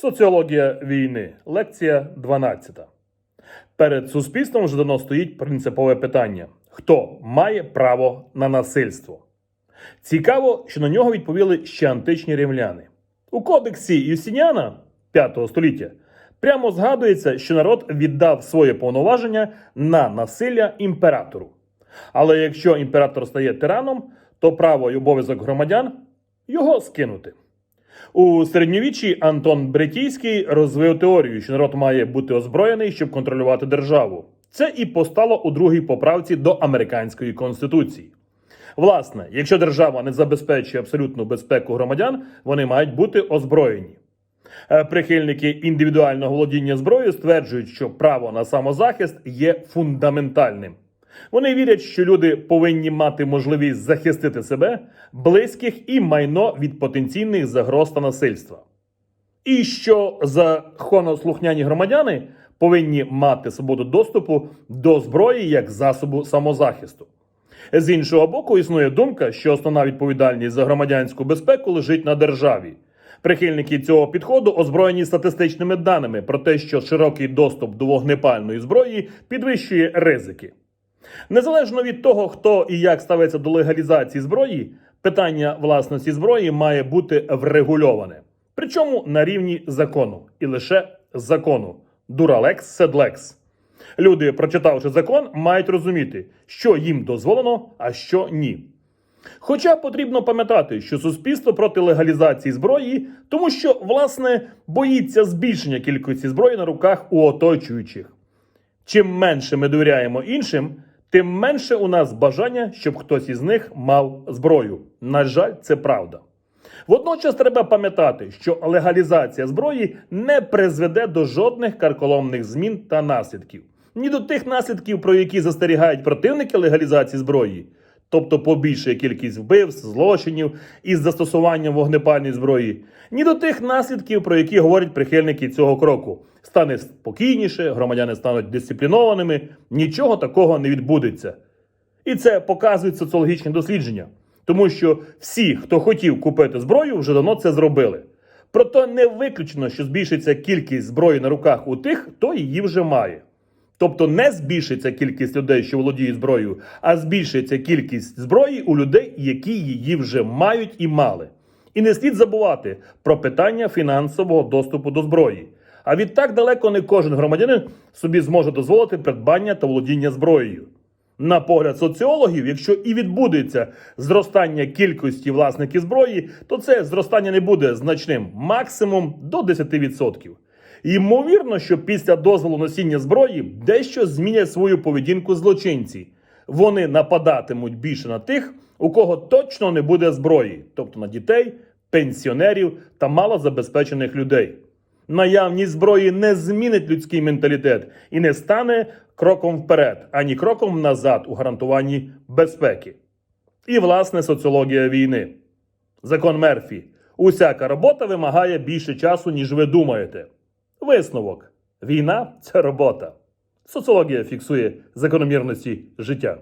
Соціологія війни. Лекція 12. Перед суспільством вже давно стоїть принципове питання: хто має право на насильство? Цікаво, що на нього відповіли ще античні римляни. У кодексі Юстиніана 5 століття прямо згадується, що народ віддав своє повноваження на насилля імператору. Але якщо імператор стає тираном, то право і обов'язок громадян його скинути. У середньовіччі Антон Бретійський розвив теорію, що народ має бути озброєний, щоб контролювати державу. Це і постало у другій поправці до американської конституції. Власне, якщо держава не забезпечує абсолютну безпеку громадян, вони мають бути озброєні. Е, Прихильники індивідуального володіння зброєю стверджують, що право на самозахист є фундаментальним. Вони вірять, що люди повинні мати можливість захистити себе, близьких і майно від потенційних загроз та насильства. І що законослухняні громадяни повинні мати свободу доступу до зброї як засобу самозахисту. З іншого боку, існує думка, що основна відповідальність за громадянську безпеку лежить на державі. Прихильники цього підходу озброєні статистичними даними про те, що широкий доступ до вогнепальної зброї підвищує ризики. Незалежно від того, хто і як ставиться до легалізації зброї, питання власності зброї має бути врегульоване. Причому на рівні закону і лише закону. Дуралекс седлекс. Люди, прочитавши закон, мають розуміти, що їм дозволено, а що ні. Хоча потрібно пам'ятати, що суспільство проти легалізації зброї, тому що, власне, боїться збільшення кількості зброї на руках у оточуючих. Чим менше ми довіряємо іншим, тим менше у нас бажання, щоб хтось із них мав зброю. На жаль, це правда. Водночас треба пам'ятати, що легалізація зброї не призведе до жодних карколомних змін та наслідків. Ні до тих наслідків, про які застерігають противники легалізації зброї, тобто побільшує кількість вбивств, злочинів із застосуванням вогнепальної зброї, ні до тих наслідків, про які говорять прихильники цього кроку. Стане спокійніше, громадяни стануть дисциплінованими, нічого такого не відбудеться. І це показують соціологічні дослідження, тому що всі, хто хотів купити зброю, вже давно це зробили. Проте не виключено, що збільшиться кількість зброї на руках у тих, хто її вже має. Тобто не збільшиться кількість людей, що володіють зброєю, а збільшиться кількість зброї у людей, які її вже мають і мали. І не слід забувати про питання фінансового доступу до зброї. А відтак далеко не кожен громадянин собі зможе дозволити придбання та володіння зброєю. На погляд соціологів, якщо і відбудеться зростання кількості власників зброї, то це зростання не буде значним максимум до 10%. Ймовірно, що після дозволу носіння зброї дещо змінять свою поведінку злочинці. Вони нападатимуть більше на тих, у кого точно не буде зброї, тобто на дітей, пенсіонерів та малозабезпечених людей. Наявність зброї не змінить людський менталітет і не стане кроком вперед, ані кроком назад у гарантуванні безпеки. І власне соціологія війни. Закон Мерфі. Усяка робота вимагає більше часу, ніж ви думаєте. Висновок: війна це робота. Соціологія фіксує закономірності життя.